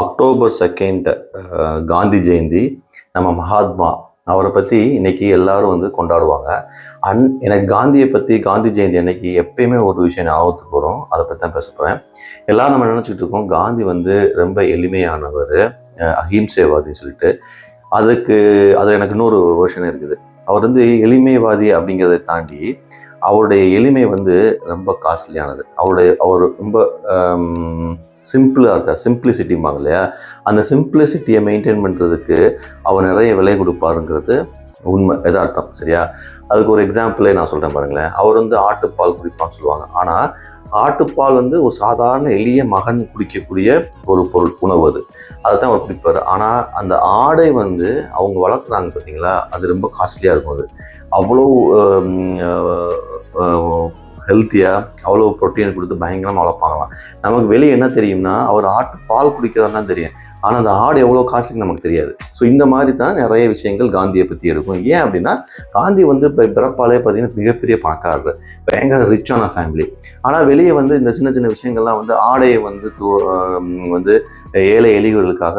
October second Gandhi Jayanthi நம்ம மகாத்மா அவரை பற்றி இன்னைக்கு எல்லாரும் வந்து கொண்டாடுவாங்க. அன் எனக்கு காந்தியை பற்றி காந்தி ஜெயந்தி அன்னைக்கு எப்பயுமே ஒரு விஷயம் ஞாபகத்துக்கு வரும். அதை பற்றி தான் பேச போகிறேன் எல்லாரும் நம்ம நினச்சிக்கிட்டு இருக்கோம் காந்தி வந்து ரொம்ப எளிமையானவர் அஹிம்சைவாதின்னு சொல்லிட்டு. அதுக்கு அது எனக்கு இன்னொரு வேர்ஷன் இருக்குது. அவர் வந்து எளிமைவாதி அப்படிங்கிறத தாண்டி அவருடைய எளிமை வந்து ரொம்ப காஸ்ட்லியானது அவருடைய அவர் ரொம்ப சிம்பிளாக இருக்கா? சிம்பிளிசிட்டிம்பாங்க இல்லையா? அந்த சிம்பிளிசிட்டியை மெயின்டைன் பண்ணுறதுக்கு அவர் நிறைய விலை கொடுப்பாருங்கிறது உண்மை எதார்த்தம் சரியா? அதுக்கு ஒரு எக்ஸாம்பிளே நான் சொல்கிறேன் பாருங்களேன். அவர் வந்து ஆட்டுப்பால் குடிப்பான்னு சொல்லுவாங்க. ஆனால் ஆட்டுப்பால் வந்து ஒரு சாதாரண எளிய மகன் குடிக்கக்கூடிய ஒரு பொருள் உணவு அது. அதை தான் அவர் குடிப்பார். ஆனால் அந்த ஆடை வந்து அவங்க வளர்க்குறாங்க பார்த்தீங்களா அது ரொம்ப காஸ்ட்லியாக இருக்கும் அது. அவ்வளோ ஹெல்த்தியாக அவ்வளோ ப்ரோட்டீன் கொடுத்து பயங்கரமாக வளர்ப்பாங்களாம். நமக்கு வெளியே என்ன தெரியும்னா அவர் ஆட்டு பால் குடிக்கிறான்னு தெரியும். ஆனால் அந்த ஆடு எவ்வளோ காஸ்ட்லிங் நமக்கு தெரியாது. ஸோ இந்த மாதிரி தான் நிறைய விஷயங்கள் காந்தியை பற்றி இருக்கும் ஏன் அப்படின்னா காந்தி வந்து இப்போ பிறப்பாலே பார்த்தீங்கன்னா மிகப்பெரிய பணக்காரர். பயங்கர ரிச்சான ஃபேமிலி ஆனால் வெளியே வந்து இந்த சின்ன சின்ன விஷயங்கள்லாம் வந்து ஆடையை வந்து தூ- வந்து ஏழை எளிகளுக்காக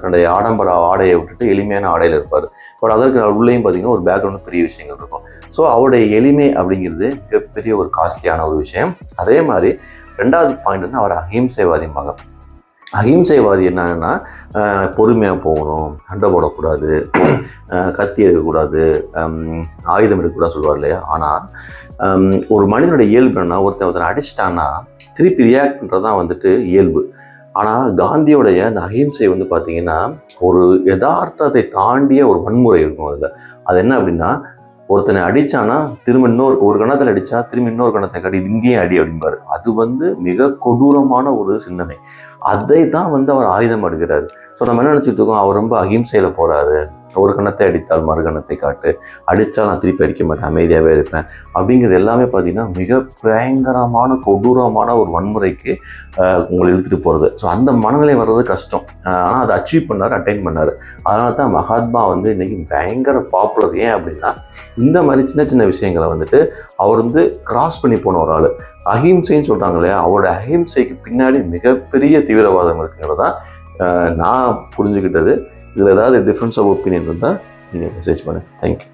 தன்னுடைய ஆடம்பர ஆடையை விட்டுட்டு எளிமையான ஆடையில் இருப்பார். பட் அதற்கு உள்ளேயும் பார்த்தீங்கன்னா ஒரு பேக்ரவுண்ட் பெரிய விஷயங்கள் இருக்கும். ஸோ அவருடைய எளிமை அப்படிங்கிறது மிகப்பெரிய ஒரு காஸ்ட்லியான ஒரு விஷயம். அதே மாதிரி ரெண்டாவது பாயிண்ட் வந்து அவர் அஹிம்சைவாதிம்பாங்க அஹிம்சைவாதி என்னன்னா பொறுமையாக போகணும் சண்டை போடக்கூடாது கத்தி எடுக்கக்கூடாது ஆயுதம் எடுக்கக்கூடாது சொல்லுவார் இல்லையா? ஆனால் ஒரு மனிதனுடைய இயல்பு என்னன்னா ஒருத்தன் ஒருத்தனை அடிச்சிட்டான்னா திருப்பி ரியாக்ட் பண்ணுறது தான் வந்துட்டு இயல்பு. ஆனால் காந்தியோடைய அந்த அஹிம்சை வந்து பார்த்திங்கன்னா ஒரு யதார்த்தத்தை தாண்டிய ஒரு வன்முறை இருக்கும் அதில். அது என்ன அப்படின்னா ஒருத்தனை அடித்தானா திரும்ப இன்னொரு ஒரு கணத்தில் அடித்தா திரும்ப இன்னொரு கணத்தை கடி இங்கேயும் அடி அப்படிம்பாரு. அது வந்து மிக கொடூரமான ஒரு சிந்தனை. அதை தான் வந்து அவர் ஆயுதம் எடுக்கிறாரு ஸோ நம்ம என்ன நினச்சிட்டு இருக்கோம்? அவர் ரொம்ப அகிம்சையில் போகிறாரு ஒரு கணத்தை அடித்தால் மறு கணத்தை காட்டு. அடித்தால் நான் திருப்பி அடிக்க மாட்டேன் அமைதியாகவே இருப்பேன். அப்படிங்கிறது எல்லாமே பார்த்தீங்கன்னா மிக பயங்கரமான கொடூரமான ஒரு வன்முறைக்கு உங்களை இழுத்துட்டு போகிறது ஸோ அந்த மனநிலை வர்றது கஷ்டம். ஆனால் அதை அச்சீவ் பண்ணார் அட்டைன் பண்ணார். அதனால தான் மகாத்மா வந்து இன்றைக்கி பயங்கர பாப்புலர் ஏன் அப்படின்னா இந்த மாதிரி சின்ன சின்ன விஷயங்களை வந்துட்டு அவர் வந்து கிராஸ் பண்ணி போன ஒரு ஆள். அஹிம்சைன்னு சொல்கிறாங்க இல்லையா? அவரோட அஹிம்சைக்கு பின்னாடி மிகப்பெரிய தீவிரவாதம் இருக்குங்கிறதா நான் புரிஞ்சுக்கிட்டது. இதில் ஏதாவது டிஃப்ரென்ஸ் ஆஃப் ஒப்பீனியன் இருந்தால் நீங்கள் மெசேஜ் பண்ணுங்கள் தேங்க்யூ